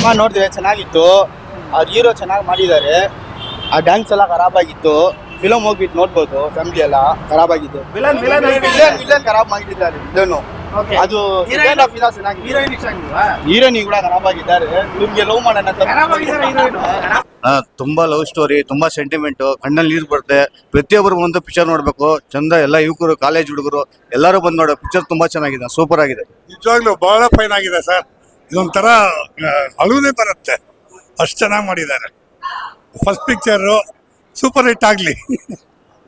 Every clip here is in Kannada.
ಸಿನಿಮಾ ನೋಡಿದ್ರೆ ಚೆನ್ನಾಗಿತ್ತು. ಅವ್ರ ಹೀರೋ ಚೆನ್ನಾಗಿ ಮಾಡಿದ್ದಾರೆ. ಆ ಡ್ಯಾನ್ಸ್ ಎಲ್ಲ ಖರಾಬ್ ಆಗಿತ್ತು. ಫಿಲಮ್ ಹೋಗ್ಬಿಟ್ಟು ನೋಡ್ಬೋದು ಫ್ಯಾಮಿಲಿ ಎಲ್ಲ ಖರಾಬ್ ಆಗಿತ್ತು ವಿಲನ್ ವಿಲನ್ ವಿಲನ್ ವಿಲನ್ ಖರಾಬ್ ಮಾಡಿದ್ದಾರೆ ವಿಲನ್ ಅದು ಸೆಕೆಂಡ್ ಹಾಫ್ ಇಂದ ಚೆನ್ನಾಗಿದೆ. ಹೀರೋಯಿನ್ ಇಷ್ಟ ಆಗಿಲ್ವಾ ಹೀರೋಯಿನ್ ಕೂಡ ಖರಾಬ್ ಆಗಿದ್ದಾರೆ. ನಿಮ್ಗೆ ಲವ್ ಮಾಡೋಣ ಅಂತ ಹೀರೋಯಿನ್ ಆ, ತುಂಬಾ ಲವ್ ಸ್ಟೋರಿ ತುಂಬಾ ಸೆಂಟಿಮೆಂಟ್ ಕಣ್ಣಲ್ಲಿ ನೀರು ಬರುತ್ತೆ. ಪ್ರತಿಯೊಬ್ಬರು ಒಂದು ಪಿಕ್ಚರ್ ನೋಡ್ಬೇಕು. ಚಂದ ಎಲ್ಲ ಯುವಕರು ಕಾಲೇಜ್ ಹುಡುಗರು ಎಲ್ಲರೂ ಬಂದು ನೋಡೋ ಪಿಕ್ಚರ್ ತುಂಬಾ ಚೆನ್ನಾಗಿದೆ ಸೂಪರ್ ಆಗಿದೆ. ನಿಜವಾಗ್ಲೂ ಬಹಳ ಫೈನ್ ಆಗಿದೆ ಸರ್. ಇದೊಂಥರ ಅಳುವುದೇ ಬರುತ್ತೆ. ಅಷ್ಟು ಚೆನ್ನಾಗಿ ಮಾಡಿದ್ದಾರೆ. ಫಸ್ಟ್ ಪಿಕ್ಚರು ಸೂಪರ್ ಹಿಟ್ ಆಗಲಿ.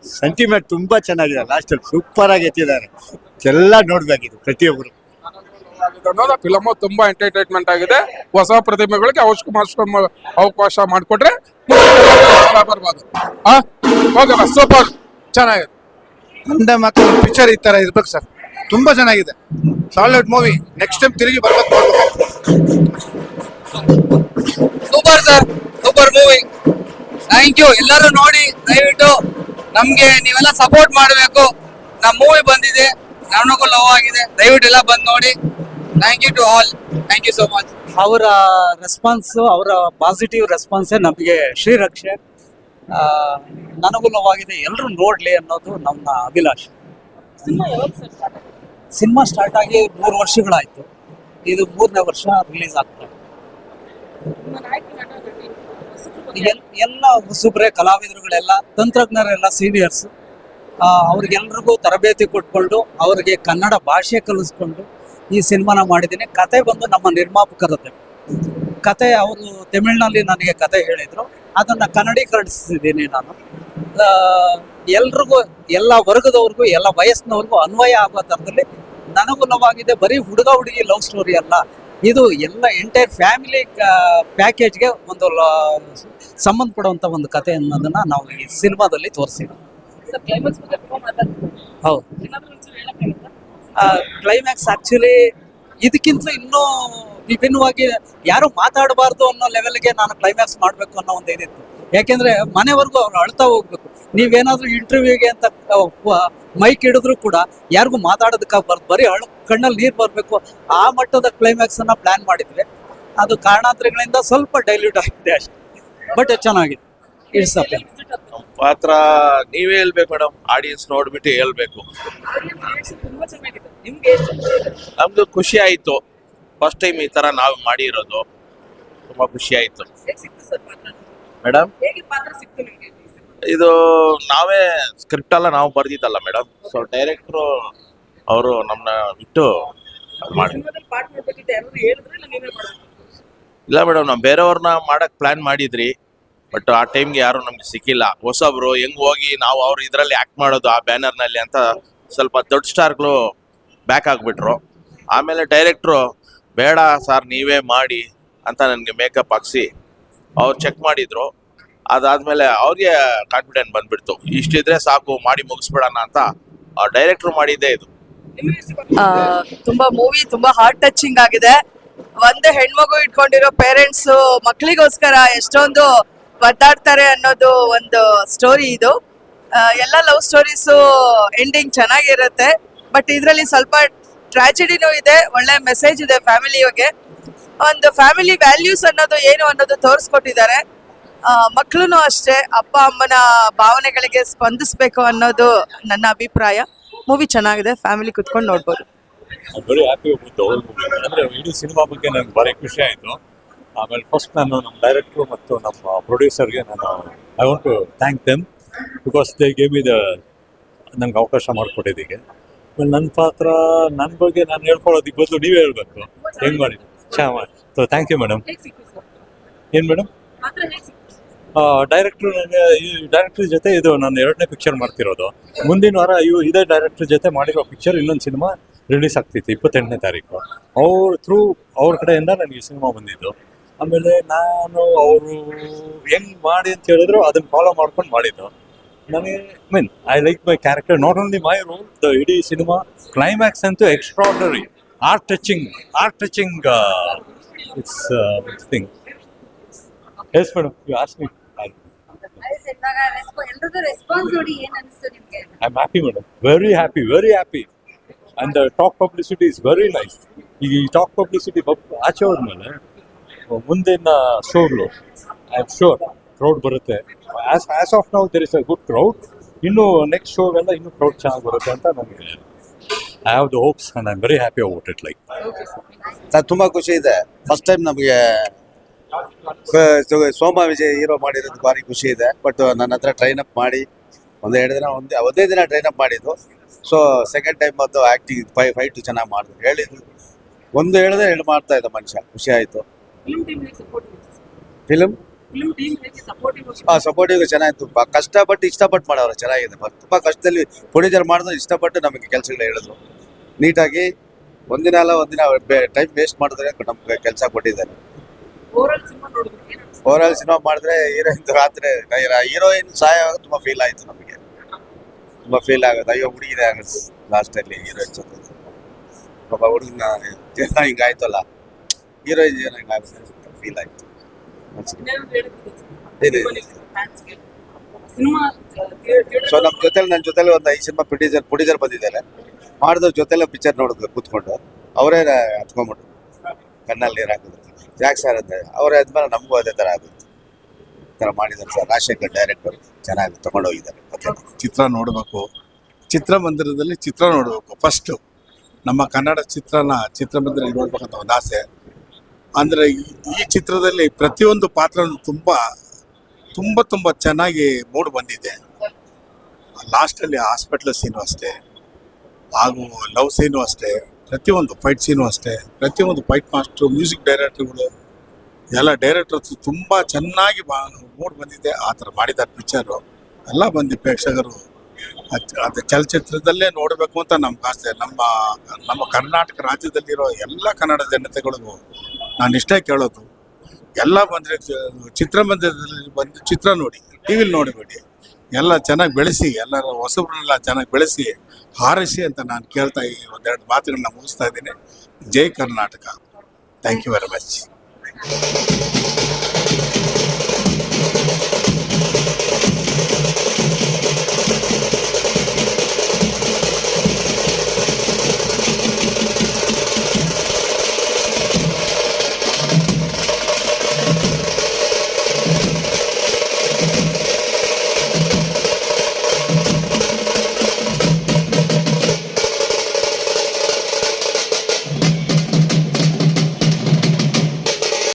ಸೆಂಟಿಮೆಂಟ್ ತುಂಬಾ ಚೆನ್ನಾಗಿದೆ. ಲಾಸ್ಟಲ್ಲಿ ಸೂಪರಾಗಿ ಸೂಪರ್ ಆಗಿ ಎತ್ತಿದ್ದಾರೆ. ಎಲ್ಲ ನೋಡ್ಬೇಕಿದೆ ಪ್ರತಿಯೊಬ್ಬರು ಅನ್ನೋದು ಫಿಲಮ್ ತುಂಬಾ ಎಂಟರ್ಟೈನ್ಮೆಂಟ್ ಆಗಿದೆ. ಹೊಸ ಪ್ರತಿಭೆಗಳಿಗೆ ಅವಕಾಶ ಅವಕಾಶ ಮಾಡಿಕೊಟ್ರೆ ಬರ್ಬೋದು. ಓಕೆ ಸೂಪರ್ ಚೆನ್ನಾಗಿದೆ. ಅಂದೆ ಮಕ್ಕಳು ಪಿಕ್ಚರ್ ಈ ತರ ಇರ್ಬೇಕು ಸರ್. ತುಂಬಾ ಚೆನ್ನಾಗಿದೆ. ಸಾಲಿಡ್ ಮೂವಿ ನೆಕ್ಸ್ಟ್ ಟೈಮ್ ತಿರುಗಿ ಬರ್ಬೇಕು super sir super movie thank you ಎಲ್ಲರೂ ನೋಡಿ ದಯವಿಟ್ಟು ನಮ್ಗೆ ನೀವೆಲ್ಲ ಸಪೋರ್ಟ್ ಮಾಡಬೇಕು. ನಮ್ಮ ಮೂವಿ ಬಂದಿದೆ ನನಗೂ ಲವ್ ಆಗಿದೆ. ದಯವಿಟ್ಟು ಎಲ್ಲ ಬಂದು ನೋಡಿ. Thank you to all thank you so much ಅವರ ರೆಸ್ಪಾನ್ಸ್ ಅವರ ಪಾಸಿಟಿವ್ ರೆಸ್ಪಾನ್ಸ್ ನಮಗೆ ಶ್ರೀರಕ್ಷೆ. ನನಗೂ ಲವ್ ಆಗಿದೆ. ಎಲ್ಲರೂ ನೋಡ್ಲಿ ಅನ್ನೋದು ನಮ್ಮ ಅಭಿಲಾಷೆ. ಸಿನಿಮಾ ಸ್ಟಾರ್ಟ್ ಆಗಿ ಮೂರು ವರ್ಷಗಳಾಯ್ತು. ಇದು ಮೂರನೇ ವರ್ಷ ರಿಲೀಸ್ ಆಗ್ತದೆ ಎಲ್ಲ ಹೊಸಬ್ರೆ ಕಲಾವಿದರುಗಳೆಲ್ಲ, ತಂತ್ರಜ್ಞರೆಲ್ಲ ಸೀನಿಯರ್ಸ್ ಅವ್ರಿಗೆಲ್ರಿಗೂ ತರಬೇತಿ ಕೊಟ್ಕೊಂಡು ಅವ್ರಿಗೆ ಕನ್ನಡ ಭಾಷೆ ಕಲಿಸ್ಕೊಂಡು ಈ ಸಿನಿಮಾನ ಮಾಡಿದ್ದೀನಿ. ಕತೆ ಬಂದು ನಮ್ಮ ನಿರ್ಮಾಪಕರದ್ದು. ಕತೆ ಅವರು ತಮಿಳ್ನಲ್ಲಿ ನನಗೆ ಕತೆ ಹೇಳಿದರು. ಅದನ್ನ ಕನ್ನಡೀಕರಿಸಿದ್ದೀನಿ ನಾನು. ಎಲ್ರಿಗೂ, ಎಲ್ಲ ವರ್ಗದವ್ರಿಗೂ, ಎಲ್ಲ ವಯಸ್ಸಿನವ್ರಿಗೂ ಅನ್ವಯ ಆಗೋ ಥರದಲ್ಲಿ ನನಗೂ ನೋವಾಗಿದೆ ಬರೀ ಹುಡುಗ ಹುಡುಗಿ ಲವ್ ಸ್ಟೋರಿ ಅಲ್ಲ. ಇದು ಎಲ್ಲ ಎಂಟೈರ್ ಫ್ಯಾಮಿಲಿ ಪ್ಯಾಕೇಜ್ಗೆ ಒಂದು ಸಂಬಂಧ ಸಂಬಂಧಪಡುವಂಥ ಒಂದು ಕತೆ ಅನ್ನೋದನ್ನ ನಾವು ಈ ಸಿನಿಮಾದಲ್ಲಿ ತೋರಿಸಿದ್ವಿ. ಹೌದು. ಕ್ಲೈಮ್ಯಾಕ್ಸ್ ಆಕ್ಚುಲಿ ಇದಕ್ಕಿಂತ ಇನ್ನೂ ವಿಭಿನ್ನವಾಗಿ ಯಾರು ಮಾತಾಡಬಾರ್ದು ಅನ್ನೋ ಲೆವೆಲ್ಗೆ ನಾನು ಕ್ಲೈಮ್ಯಾಕ್ಸ್ ಮಾಡಬೇಕು ಅನ್ನೋ ಒಂದು ಏನಿತ್ತು ಯಾಕೆಂದ್ರೆ ಮನೆವರೆಗೂ ಅವ್ರು ಅಳ್ತಾ ಹೋಗ್ಬೇಕು. ನೀವೇನಾದ್ರೂ ಇಂಟರ್ವ್ಯೂಗೆ ಅಂತ ಮೈಕ್ ಹಿಡಿದ್ರು ಕೂಡ ಯಾರಿಗೂ ಮಾತಾಡೋದಕ್ಕಾಗಬಾರ್ದು. ಬರೀ ಅಳು ಕಣ್ಣಲ್ಲಿ ನೀರು ಬರಬೇಕು. ಆ ಮಟ್ಟದ ಕ್ಲೈಮ್ಯಾಕ್ಸ್ ಅನ್ನ ಪ್ಲಾನ್ ಮಾಡಿದ್ರೆ ಅದು ಕಾರಣಾಂತರಗಳಿಂದ ಸ್ವಲ್ಪ ಡೈಲ್ಯೂಟ್ ಆಗಿದೆ ಅಷ್ಟೇ. ಬಟ್ ಚೆನ್ನಾಗಿದೆ. ಇಟ್ಸ್ ಅಪ್ ಪಾತ್ರ ನೀವೇ ಹೇಳ್ಬೇಕು ಮೇಡಮ್. ಆಡಿಯನ್ಸ್ ನೋಡ್ಬಿಟ್ಟು ಹೇಳ್ಬೇಕು. ನಮ್ದು ಖುಷಿ ಆಯ್ತು. ಫಸ್ಟ್ ಟೈಮ್ ಈ ತರ ನಾವು ಮಾಡಿರೋದು ತುಂಬಾ ಖುಷಿ ಆಯ್ತು. ಮೇಡಮ್ ಇದು ನಾವೇ ಸ್ಕ್ರಿಪ್ಟ್ ಎಲ್ಲ ನಾವು ಬರ್ದಿದ್ದಲ್ಲ ಮೇಡಮ್ ಸೊ ಡೈರೆಕ್ಟ್ರು ಅವರು ನಮ್ಮನ್ನ ಬಿಟ್ಟು ಅದು ಮಾಡಿ. ಇಲ್ಲ ಮೇಡಮ್ ನಾವು ಬೇರೆಯವ್ರನ್ನ ಮಾಡಕ್ ಪ್ಲಾನ್ ಮಾಡಿದ್ರಿ. ಬಟ್ ಆ ಟೈಮ್ಗೆ ಯಾರು ನಮ್ಗೆ ಸಿಕ್ಕಿಲ್ಲ. ಹೊಸಬ್ರು ಹೆಂಗ್ ಹೋಗಿ ನಾವು ಅವ್ರು ಇದ್ರಲ್ಲಿ ಆಕ್ಟ್ ಮಾಡೋದು ಆ ಬ್ಯಾನರ್ನಲ್ಲಿ ಅಂತ ಸ್ವಲ್ಪ ದೊಡ್ಡ ಸ್ಟಾರ್ಗಳು ಬ್ಯಾಕ್ ಆಗ್ಬಿಟ್ರು. ಆಮೇಲೆ ಡೈರೆಕ್ಟ್ರು ಬೇಡ ಸರ್, ನೀವೇ ಮಾಡಿ ಅಂತ ನನಗೆ ಮೇಕಪ್ ಹಾಕ್ಸಿ ಅವ್ರು ಚೆಕ್ ಮಾಡಿದ್ರು. ಅದಾದ್ಮೇಲೆ ಅವ್ರಿಗೆ ಕಾನ್ಫಿಡೆಂಟ್ ಬಂದ್ಬಿಡ್ತು. ಇಷ್ಟಿದ್ರೆ ಸಾಕು, ಮಾಡಿ ಮುಗಿಸ್ಬಿಡೋಣ ಅಂತ ಡೈರೆಕ್ಟ್ರು ಮಾಡಿದ್ದೆ ಇದು. ತುಂಬಾ ಮೂವಿ ತುಂಬಾ ಹಾರ್ಟ್ ಟಚಿಂಗ್ ಆಗಿದೆ. ಒಂದು ಹೆಣ್ಮಗು ಇಟ್ಕೊಂಡಿರೋ ಪೇರೆಂಟ್ಸ್ ಮಕ್ಕಳಿಗೋಸ್ಕರ ಎಷ್ಟೊಂದು ಒದ್ದಾಡ್ತಾರೆ ಅನ್ನೋದು ಒಂದು ಸ್ಟೋರಿ ಇದು. ಎಲ್ಲ ಲವ್ ಸ್ಟೋರೀಸು ಎಂಡಿಂಗ್ ಚೆನ್ನಾಗಿರುತ್ತೆ. ಬಟ್ ಇದರಲ್ಲಿ ಸ್ವಲ್ಪ ಟ್ರಾಜಿಡಿನೂ ಇದೆ, ಒಳ್ಳೆ ಮೆಸೇಜ್ ಇದೆ ಫ್ಯಾಮಿಲಿಗೆ ಒಂದು ಫ್ಯಾಮಿಲಿ ವ್ಯಾಲ್ಯೂಸ್ ಅನ್ನೋದು ಏನು ಅನ್ನೋದು ತೋರಿಸ್ಕೊಟ್ಟಿದ್ದಾರೆ. ಮಕ್ಕಳು ಅಷ್ಟೇ, ಅಪ್ಪ, ಅಮ್ಮನ ಭಾವನೆಗಳಿಗೆ ಸ್ಪಂದಿಸ್ಬೇಕು ಅನ್ನೋದು ನನ್ನ ಅಭಿಪ್ರಾಯ. ಮೂವಿ ಚೆನ್ನಾಗಿದೆ ಫ್ಯಾಮಿಲಿ ಕುತ್ಕೊಂಡು ನೋಡ್ಬೋದು. ಹ್ಯಾಪಿ ಅಂದ್ರೆ ಇಡೀ ಸಿನಿಮಾ ಬಗ್ಗೆ ನನಗೆ ಭಾರಿ ಖುಷಿ ಆಯಿತು. ಆಮೇಲೆ ಫಸ್ಟ್ ನಾನು ನಮ್ಮ ಡೈರೆಕ್ಟ್ರು ಮತ್ತು ನಮ್ಮ ಪ್ರೊಡ್ಯೂಸರ್ಗೆ ನಾನು I want to thank them because they gave ಇದ ನಂಗೆ ಅವಕಾಶ ಮಾಡಿಕೊಟ್ಟಿದ್ದೀಗೆ ನನ್ನ ಪಾತ್ರ ನನ್ನ ಬಗ್ಗೆ ನಾನು ಹೇಳ್ಕೊಳ್ಳೋದಕ್ಕೆ ಬದಲು ನೀವೇ ಹೇಳ್ಬೇಕು. ಹೆಂಗ್ ಮಾಡಿ? ಚಾ ಮಾಡಿ ಸೊ ಥ್ಯಾಂಕ್ ಯು ಮೇಡಮ್ ಏನು ಮೇಡಮ್ ಡೈರೆಕ್ಟ್ರು ನನಗೆ ಈ ಡೈರೆಕ್ಟ್ರ್ ಜೊತೆ ಇದು ನಾನು ಎರಡನೇ ಪಿಕ್ಚರ್ ಮಾಡ್ತಿರೋದು. ಮುಂದಿನ ವಾರ ಇವು ಇದೇ ಡೈರೆಕ್ಟ್ರ್ ಜೊತೆ ಮಾಡಿರೋ ಪಿಕ್ಚರ್ ಇನ್ನೊಂದು ಸಿನಿಮಾ ರಿಲೀಸ್ ಆಗ್ತಿತ್ತು ಇಪ್ಪತ್ತೆಂಟನೇ ತಾರೀಕು. ಅವ್ರ ಥ್ರೂ ಅವ್ರ ಕಡೆಯಿಂದ ನನಗೆ ಈ ಸಿನಿಮಾ ಬಂದಿದ್ದು. ಆಮೇಲೆ ನಾನು ಅವರು ಹೆಂಗ್ ಮಾಡಿ ಅಂತ ಹೇಳಿದ್ರು ಅದನ್ನ ಫಾಲೋ ಮಾಡ್ಕೊಂಡು ಮಾಡಿದ್ದು. ನನಗೆ mean I like my character not only my role the ಇಡೀ ಸಿನಿಮಾ ಕ್ಲೈಮ್ಯಾಕ್ಸ್ ಅಂತೂ extraordinary heart touching heart touching it's thing yes madam you ask me ಎಲ್ರದ್ದು response ನೋಡಿ ಏನ್ ಅನಿಸ್ತು ನಿಮ್ಗೆ I'm happy, madam. Very happy, very happy. And the talk publicity is very nice. ಈ ಟಾಕ್ ಪಬ್ಲಿಸಿಟಿ ಆಚೆ ಹೋದ್ಮೇಲೆ ಮುಂದಿನ ಶೋಗಳು ಐ ಆಮ್ ಶೋರ್ ಕ್ರೌಡ್ ಬರುತ್ತೆ. As as of now there is a good crowd ಇನ್ನು ನೆಕ್ಸ್ಟ್ ಶೋಗೆಲ್ಲ ಇನ್ನೂ ಕ್ರೌಡ್ ಚೆನ್ನಾಗಿ ಬರುತ್ತೆ ಅಂತ ನನಗೆ I have the hopes and I am very happy about it like sir ತುಂಬ ಖುಷಿ ಇದೆ. ಫಸ್ಟ್ ಟೈಮ್ ನಮಗೆ ಸೋಮ ವಿಜಯ್ ಹೀರೋ ಮಾಡಿರೋದು ಭಾರಿ ಖುಷಿ ಇದೆ. ಬಟ್ ನನ್ನ ಹತ್ರ ಟ್ರೈನ್ ಅಪ್ ಮಾಡಿ ಒಂದು ಎರಡು ದಿನ ಒಂದೇ ಒಂದೇ ದಿನ ಟ್ರೈನ್ ಅಪ್ ಮಾಡಿದ್ದು. ಸೊ ಸೆಕೆಂಡ್ ಟೈಮ್ ಬಂದು ಆಕ್ಟಿಂಗ್ ಫೈ ಫೈಟ್ ಚೆನ್ನಾಗಿ ಮಾಡಿದ್ರು. ಹೇಳಿದ್ರು. ಒಂದು ಹೇಳಿದ್ರೆ ಹೇಳಿ ಮಾಡ್ತಾ ಇದ್ದ ಮನುಷ್ಯ. ಖುಷಿ ಆಯಿತು. ಫಿಲಮ್ ಸಪೋರ್ಟಿವ್ ಚೆನ್ನಾಗಿತ್ತು. ಕಷ್ಟಪಟ್ಟು ಇಷ್ಟಪಟ್ಟು ಮಾಡೋರು ಚೆನ್ನಾಗಿದೆ. ತುಂಬಾ ಕಷ್ಟದಲ್ಲಿ ಪ್ರೊಡ್ಯೂಸರ್ ಮಾಡಿದ್ರು ಇಷ್ಟಪಟ್ಟು ನಮಗೆ ಕೆಲಸಗಳು ಹೇಳಿದ್ರು. ನೀಟಾಗಿ ಒಂದಿನ ಅಲ್ಲ ಒಂದಿನ ಟೈಮ್ ವೇಸ್ಟ್ ಮಾಡಿದ್ರೆ ನಮ್ಗೆ ಕೆಲಸ ಕೊಟ್ಟಿದ್ದಾರೆ. ಓವರ್ ಆಲ್ ಸಿನಿಮಾ ಮಾಡಿದ್ರೆ ಹೀರೋಯಿನ್ ರಾತ್ರಿ ಹೀರೋಯಿನ್ ಸಹಾಯ ತುಂಬಾ ಫೀಲ್ ಆಯ್ತು ನಮಗೆ. ತುಂಬಾ ಫೀಲ್ ಆಗುತ್ತೆ. ಅಯ್ಯೋ ಹುಡುಗಿದೆ ಆಗುತ್ತೆ ಲಾಸ್ಟ್ ಅಲ್ಲಿ ಹೀರೋಯಿನ್ ಜೊತೆ. ಪಾಪ ಹುಡುಗನ ಹಿಂಗಾಯ್ತಲ್ಲ ಹೀರೋಯಿನ್ ಹಿಂಗಾಗುತ್ತೆ ಫೀಲ್ ಆಯ್ತು. ಸೊ ನಮ್ಮ ಜೊತೆಲಿ ನನ್ನ ಜೊತೆಲಿ ಒಂದು ಐದು ಸಿನಿಮಾ ಪ್ರೊಡ್ಯೂಸರ್ ಪ್ರೊಡ್ಯೂಸರ್ ಬಂದಿದ್ದಾರೆ ಮಾಡಿದ ಜೊತೆಲೆ ಪಿಕ್ಚರ್ ನೋಡಿದ್ರು ಕೂತ್ಕೊಂಡು. ಅವರೇ ಹತ್ಕೊಂಡ್ಬಿಟ್ರು. ಕಣ್ಣಲ್ಲಿ ನೀರು ಯಾಕೆ ಸರ್ ಅಂತ ಅವರೇ ಆದ್ಮೇಲೆ ನಮಗೂ ಅದೇ ಥರ ಆಗುತ್ತೆ. ತರ ಥರ ಮಾಡಿದ್ದಾರೆ ಸರ್ ರಾಜಶೇಖರ್ ಡೈರೆಕ್ಟರ್ ಚೆನ್ನಾಗಿ ತಗೊಂಡೋಗಿದ್ದಾರೆ ಚಿತ್ರ ನೋಡಬೇಕು. ಚಿತ್ರಮಂದಿರದಲ್ಲಿ ಚಿತ್ರ ನೋಡಬೇಕು. ಫಸ್ಟು ನಮ್ಮ ಕನ್ನಡ ಚಿತ್ರನ ಚಿತ್ರಮಂದಿರ ನೋಡ್ಬೇಕಂತ ಒಂದು ಆಸೆ. ಅಂದರೆ ಈ ಚಿತ್ರದಲ್ಲಿ ಪ್ರತಿಯೊಂದು ಪಾತ್ರ ತುಂಬ ತುಂಬ ತುಂಬ ಚೆನ್ನಾಗಿ ಮೂಡ್ ಬಂದಿದೆ. ಲಾಸ್ಟಲ್ಲಿ ಹಾಸ್ಪಿಟ್ಲ್ ಸೀನು ಅಷ್ಟೇ. ಹಾಗೂ ಲವ್ ಸೀನು ಅಷ್ಟೇ. ಪ್ರತಿಯೊಂದು ಫೈಟ್ ಸೀನು ಅಷ್ಟೇ. ಪ್ರತಿಯೊಂದು ಫೈಟ್ ಮಾಸ್ಟ್ರು ಮ್ಯೂಸಿಕ್ ಡೈರೆಕ್ಟರ್ಗಳು ಎಲ್ಲ ಡೈರೆಕ್ಟರ್ಸ್ ತುಂಬ ಚೆನ್ನಾಗಿ ಬಾ, ಮೂಡ್ ಬಂದಿದೆ. ಆ ಥರ ಮಾಡಿದ್ದಾರೆ ಪಿಕ್ಚರು ಎಲ್ಲ ಬಂದು ಪ್ರೇಕ್ಷಕರು. ಅದು ಚಲಚಿತ್ರದಲ್ಲೇ ನೋಡಬೇಕು ಅಂತ ನಮ್ಗೆ ಆಸೆ. ನಮ್ಮ ನಮ್ಮ ಕರ್ನಾಟಕ ರಾಜ್ಯದಲ್ಲಿರೋ ಎಲ್ಲ ಕನ್ನಡ ಜನತೆಗಳಿಗೂ ನಾನು ಇಷ್ಟೇ ಕೇಳೋದು. ಎಲ್ಲ ಬಂದರೆ ಚಿತ್ರಮಂದಿರದಲ್ಲಿ ಬಂದು ಚಿತ್ರ ನೋಡಿ ಟಿ ವಿಲಿ ನೋಡಬೇಡಿ ಎಲ್ಲ ಚೆನ್ನಾಗಿ ಬೆಳೆಸಿ, ಎಲ್ಲರ ಹೊಸಬ್ರನ್ನೆಲ್ಲ ಚೆನ್ನಾಗಿ ಬೆಳೆಸಿ, ಹಾರೈಸಿ ಅಂತ ನಾನು ಕೇಳ್ತಾ ಈ ಒಂದೆರಡು ಮಾತುಗಳನ್ನ ಮುಗಿಸ್ತಾ ಇದ್ದೀನಿ. ಜೈ Karnataka. Thank you very much